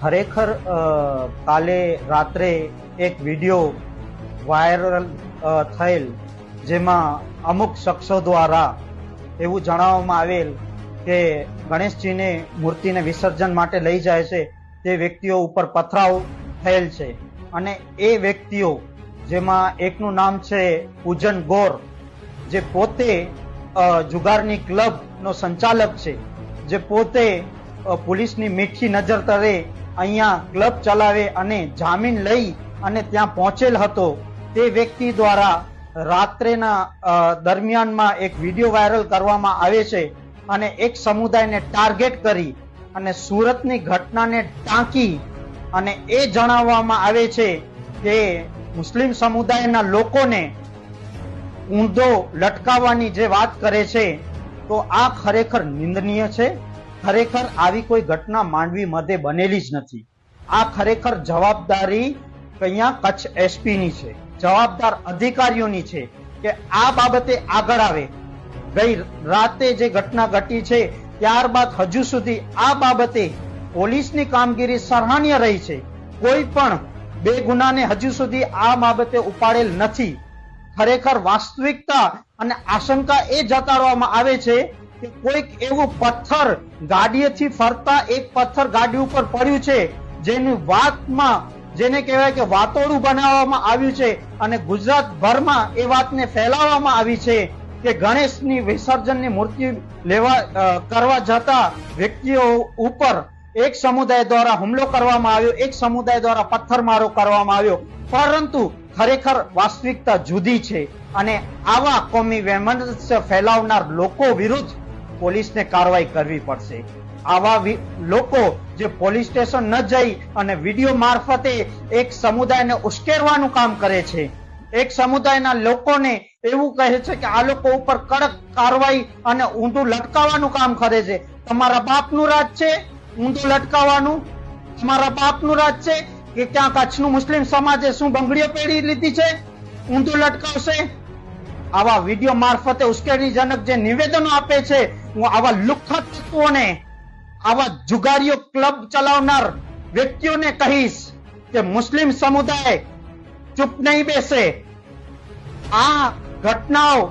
ખરેખર કાલે રાત્રે એક વીડિયો વાયરલ થયેલ જેમાં અમુક શખ્સો દ્વારા એવું જણાવવામાં આવેલ કે ગણેશજીને મૂર્તિને વિસર્જન માટે લઈ જાય છે, તે વ્યક્તિઓ ઉપર પથરાવ થયેલ છે. અને એ વ્યક્તિઓ, જેમાં એકનું નામ છે પૂજન ગોર જે પોતે જુગારની ક્લબનો સંચાલક છે, જે પોતે પોલીસની મીઠી નજર તરે, અહીંયા ક્લબ ચલાવે અને જામીન લઈ અને ત્યાં પહોંચેલ હતો, તે વ્યક્તિ દ્વારા રાત્રેના દરમિયાનમાં એક વીડિયો વાયરલ કરવામાં આવે છે અને એક સમુદાયને ટાર્ગેટ કરી અને સુરતની ઘટનાને ટાંકી અને એ જણાવવામાં આવે છે કે મુસ્લિમ સમુદાયના લોકોને ઊંધો લટકાવવાની જે વાત કરે છે, તો આ ખરેખર નિંદનીય છે? ખરેખર આવી કોઈ ઘટના માંડવી મધ્યે બનેલી જ નથી. આ ખરેખર જવાબદારી અહીંયા કચ્છ એસપી ની છે? જવાબદાર અધિકારીઓની છે કે આ બાબતે આગળ આવે. ગઈ રાતે જે ઘટના ઘટી છે, ત્યારબાદ હજુ સુધી આ બાબતે પોલીસની કામગીરી સરાહનીય રહી છે. કોઈ પણ બે ગુનાને હજુ સુધી આ બાબતે ઉપાડેલ નથી. ખરેખર વાસ્તવિકતા અને આશંકા એ જતાડવામાં આવે છે કે કોઈક એવું પથ્થર ગાડીએથી ફરતા એક પથ્થર ગાડી ઉપર પડ્યું છે, જેની વાતમાં, જેને કહેવાય કે વાતોડું બનાવવામાં આવ્યું છે અને ગુજરાતભરમાં એ વાતને ફેલાવવામાં આવી છે કે ગણેશની વિસર્જનની મૂર્તિ લેવા કરવા જતા વ્યક્તિઓ ઉપર એક સમુદાય દ્વારા હુમલો કરવામાં આવ્યો, એક સમુદાય દ્વારા પથ્થરમારો કરવામાં આવ્યો. પરંતુ ખરેખર વાસ્તવિકતા જુદી છે અને આવા કોમી વૈમનસ્ય ફેલાવનાર લોકો વિરુદ્ધ પોલીસને કાર્યવાહી કરવી પડશે. આવા લોકો જે પોલીસ સ્ટેશન ન જઈ અને વીડિયો મારફતે એક સમુદાયને ઉશ્કેરવાનું કામ કરે છે. એક સમુદાયના લોકોને એવું કહે છે કે આ લોકો ઉપર કડક કાર્યવાહી અને ઊંધું લટકાવવાનું કામ કરે છે. તમારા બાપનું રાજ છે ઊંધું લટકાવવાનું. તમારા બાપનું રાજ છે કે ક્યાં કચ્છનું મુસ્લિમ સમાજે શું બંગડીઓ પહેરી લીધી છે? ઊંધું લટકાવશે? આવા વીડિયો મારફતે ઉશ્કેરણીજનક જે નિવેદનો આપે છે, હું આવા લુખ્ખા તત્વોને, આવા જુગારીઓ ક્લબ ચલાવનાર વ્યક્તિઓને કહીશ કે મુસ્લિમ સમુદાય ચૂપ નહીં બેસે. આ ઘટનાઓ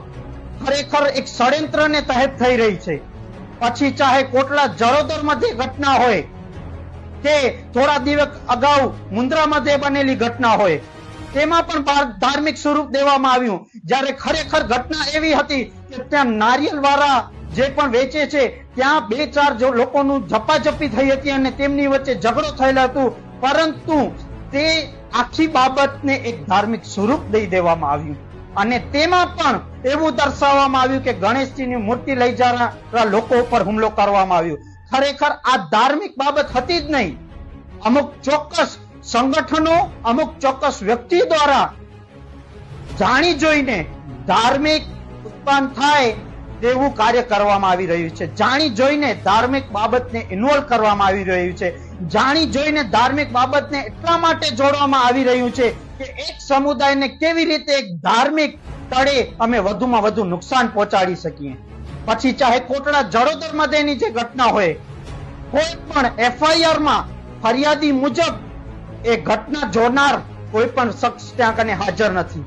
ખરેખર એક ષડયંત્રને તહેત થઈ રહી છે. પછી ચાહે કોટલા જરોદર મધ્યે ઘટના હોય કે થોડા દિવસ અગાઉ મુન્દ્રામાં તે બનેલી ઘટના હોય, તેમાં પણ ધાર્મિક સ્વરૂપ દેવામાં આવ્યું. જ્યારે ખરેખર ઘટના એવી હતી કે ત્યાં નારિયેલ વાળા જે પણ વેચે છે, ત્યાં બે ચાર જો લોકોનું ઝપાઝપી થઈ હતી અને તેમની વચ્ચે ઝઘડો થયેલો હતું. પરંતુ તે આખી બાબતને એક ધાર્મિક સ્વરૂપ દઈ દેવામાં આવ્યું. અને તેમાં પણ એવું દર્શાવવામાં આવ્યું કે ગણેશજીની મૂર્તિ લઈ જનારા લોકો ઉપર હુમલો કરવામાં આવ્યો. ખરેખર આ ધાર્મિક બાબત હતી જ નહીં. અમુક ચોક્કસ સંગઠનો, અમુક ચોક્કસ વ્યક્તિ દ્વારા જાણી જોઈને ધાર્મિક ઉત્પન્ન થાય તેવું કાર્ય કરવામાં આવી રહ્યું છે. જાણી જોઈને ધાર્મિક બાબતને ઇન્વોલ્વ કરવામાં આવી રહ્યું છે. જાણી જોઈને ધાર્મિક બાબતને એટલા માટે જોડવામાં આવી રહ્યું છે કે એક સમુદાયને કેવી રીતે એક ધાર્મિક તળે અમે વધુમાં વધુ નુકસાન પહોંચાડી શકીએ. પછી ચાહે કોટડા જડોદર મધ્યની જે ઘટના હોય, કોઈ પણ એફઆઈઆરમાં ફરિયાદી મુજબ એ ઘટના જોનાર કોઈ પણ શખ્સ ત્યાં કને હાજર નથી.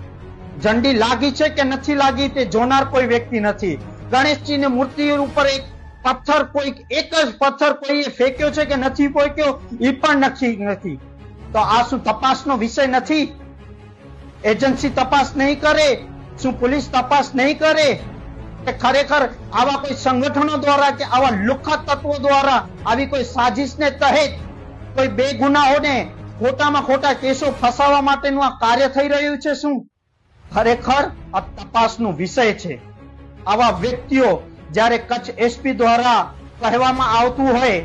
ઝંડી લાગી છે કે નથી લાગી તે જોનાર કોઈ વ્યક્તિ નથી. ગણેશજીની મૂર્તિ ઉપર એક પથ્થર કોઈ એક જ પથ્થર કોઈએ ફેંક્યો છે કે નથી ફેંક્યો એ પણ નક્કી નથી. તો આ શું તપાસનો વિષય નથી? એજન્સી તપાસ નહીં કરે? શું પોલીસ તપાસ નહીં કરે? કે ખરેખર આવા કોઈ સંગઠનો દ્વારા કે આવા લુખા તત્વો દ્વારા આવી કોઈ સાજિશને તહેત કોઈ બે ગુનાઓને ખોટામાં ખોટા કેસો ફસાવવા માટેનું આ કાર્ય થઈ રહ્યું છે શું? ખરેખર આ તપાસનો વિષય છે. આવા વ્યક્તિઓ જ્યારે કચ્છ એસપી દ્વારા કહેવામાં આવતું હોય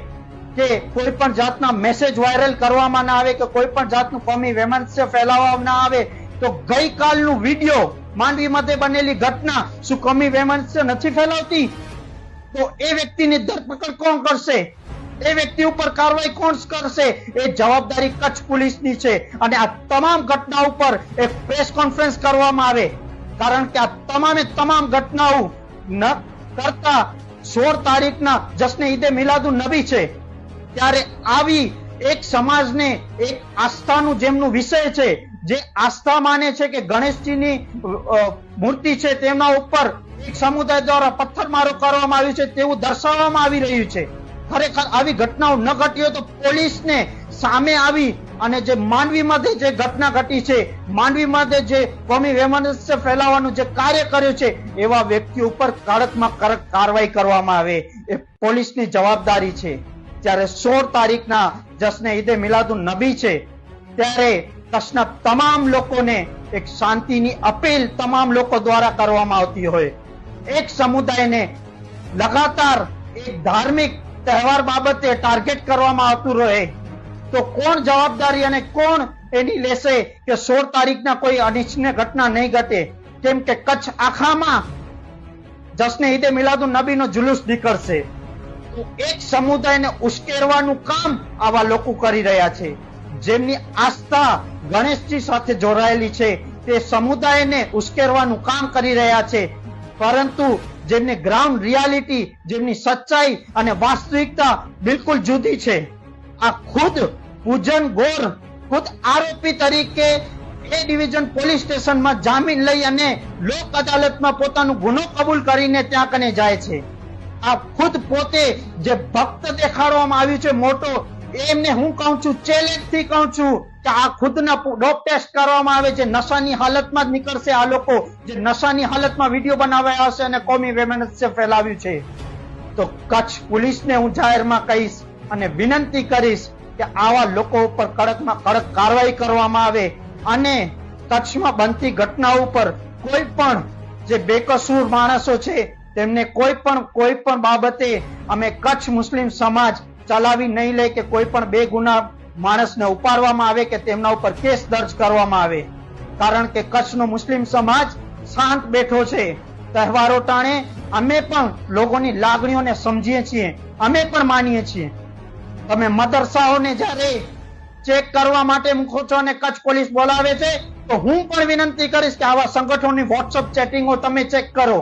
કે કોઈ પણ જાતના મેસેજ વાયરલ કરવામાં ના આવે કે કોઈ પણ જાતનું કોમી વેમનસ્ય ફેલાવવામાં ના આવે, તો ગઈકાલનું વીડિયો માંડવી મધ્યે બનેલી ઘટના શું કમી વેમનસ્ય નથી ફેલાવતી? તો એ વ્યક્તિની ધરપકડ કોણ કરશે? એ વ્યક્તિ ઉપર કાર્યવાહી કોણ કરશે? એ જવાબદારી કચ્છ પોલીસની છે. અને આ તમામ ઘટના ઉપર એક પ્રેસ કોન્ફરન્સ કરવામાં આવે. કારણ કે આ તમામે તમામ ઘટનાઓ ન કરતા સોળ તારીખના જશ્ન ઈદે મિલાદુ નબી છે. ત્યારે આવી એક સમાજને એક આસ્થાનું જેમનું વિષય છે જે આસ્થા માને છે કે ગણેશજીની મૂર્તિ છે તેમના ઉપર એક સમુદાય દ્વારા પથ્થરમારો કરવામાં આવ્યું છે તેવું દર્શાવવામાં આવી રહ્યું છે. ખરેખર આવી ઘટનાઓ ન ઘટી હોય તો પોલીસને સામે આવી અને જે માંડવીમાં જે ઘટના ઘટી છે માંડવીમાં જે કોમી વેમનસ્ય ફેલાવવાનું જે કાર્ય કર્યું છે, એવા વ્યક્તિ ઉપર કડકમાં કડક કાર્યવાહી કરવામાં આવે એ પોલીસની જવાબદારી છે. જ્યારે સોળ તારીખના જશ્ન ઈદે મિલાદુન નબી છે, ત્યારે કચ્છના તમામ લોકોને એક શાંતિની અપીલ તમામ લોકો દ્વારા કરવામાં આવતી હોય. એક સમુદાયને લગાતાર એક ધાર્મિક તહેવાર બાબતે ટાર્ગેટ કરવામાં આવતું રહે, તો કોણ જવાબદારી અને કોણ એની લેશે કે સોળ તારીખના કોઈ અનિચ્છનીય ઘટના નહીં ઘટે? કેમ કે કચ્છ આખામાં જશ્ન ઈદે મિલાદુન નબીનો જુલુસ નીકળશે. એક સમુદાયને ઉશ્કેરવાનું કામ આવા લોકો કરી રહ્યા છે. જેમની આસ્થા ગણેશજી સાથે જોડાયેલી છે, તે સમુદાયને ઉશ્કેરવાનું કામ કરી રહ્યા છે. પરંતુ જેમને ગ્રાઉન્ડ રિયાલિટી જેમની સચ્ચાઈ અને વાસ્તવિકતા બિલકુલ જુદી છે. આ ખુદ પૂજન ગોર, ખુદ આરોપી તરીકે એ ડિવિઝન પોલીસ સ્ટેશનમાં જામીન લઈ અને લોક અદાલતમાં પોતાનો ગુનો કબૂલ કરીને ત્યાં કને જાય છે. આ ખુદ પોતે જે ભક્ત દેખાડવામાં આવ્યું છે, મોટો એમને હું કહું છું ચેલેન્જથી કહું છું કે આ ખુદના ડોપ ટેસ્ટ કરવામાં આવે છે. નશાની હાલતમાં જ નીકળશે આ લોકો. જે નશાની હાલતમાં વીડિયો બનાવ્યા હશે અને કોમી વેમનસ્ય ફેલાવ્યું છે. તો કચ્છ પોલીસને હું જાહેરમાં કહીશ અને વિનંતી કરીશ કે આવા લોકો ઉપર કડકમાં કડક કાર્યવાહી કરવામાં આવે અને કચ્છમાં બનતી ઘટના ઉપર કોઈ પણ જે બેકસૂર માણસો છે, તેમને કોઈ પણ કોઈ પણ બાબતે અમે કચ્છ મુસ્લિમ સમાજ ચલાવી નહીં લે કે કોઈ પણ બે ગુના માણસને ઉપાડવામાં આવે કે તેમના ઉપર કેસ દર્જ કરવામાં આવે. કારણ કે કચ્છનો મુસ્લિમ સમાજ શાંત બેઠો છે. તહેવારો ટાણે અમે પણ લોકોની લાગણીઓને સમજીએ છીએ. અમે પણ માનીએ છીએ. તમે મદરસાઓને જ્યારે ચેક કરવા માટે મૂકો છો અને કચ્છ પોલીસ બોલાવે છે, તો હું પણ વિનંતી કરીશ કે આવા સંગઠનોની વોટ્સઅપ ચેટિંગો તમે ચેક કરો.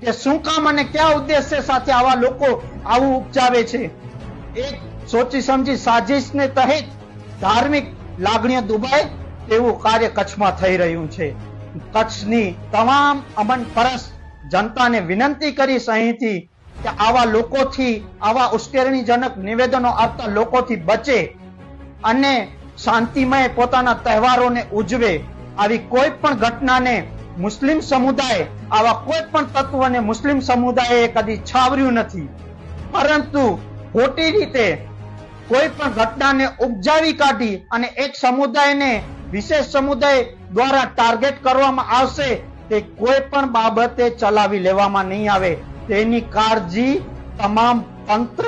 કે શું કામ અને કયા ઉદ્દેશ્ય સાથે આવા લોકો આવું ઉપજાવે છે? એક સોચી સમજી સાજિશને તહેત ધાર્મિક લાગણીઓ દુબાય તેવું કાર્ય કચ્છમાં થઈ રહ્યું છે. કચ્છની તમામ અમન પરસ જનતાને વિનંતી કરીશ અહીંથી કે આવા લોકોથી, આવા ઉશ્કેરણીજનક નિવેદનો આપતા લોકોથી બચે અને શાંતિમય પોતાના તહેવારોને ઉજવે. આવી કોઈ પણ ઘટનાને મુસ્લિમ સમુદાય, આવા કોઈ પણ તત્વને મુસ્લિમ સમુદાયે કદી છાવર્યું નથી. પરંતુ ખોટી રીતે કોઈ પણ ઘટનાને ઉપજાવી કાઢી અને એક સમુદાયને, વિશેષ સમુદાય દ્વારા ટાર્ગેટ કરવામાં આવશે, તે કોઈ પણ બાબતે ચલાવી લેવામાં નહીં આવે. તેની કાળજી તમામ તંત્ર,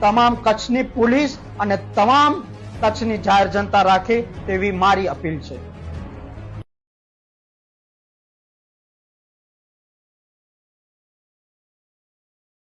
તમામ કચ્છની પોલીસ અને તમામ કચ્છની જાહેર જનતા રાખે તેવી મારી અપીલ છે.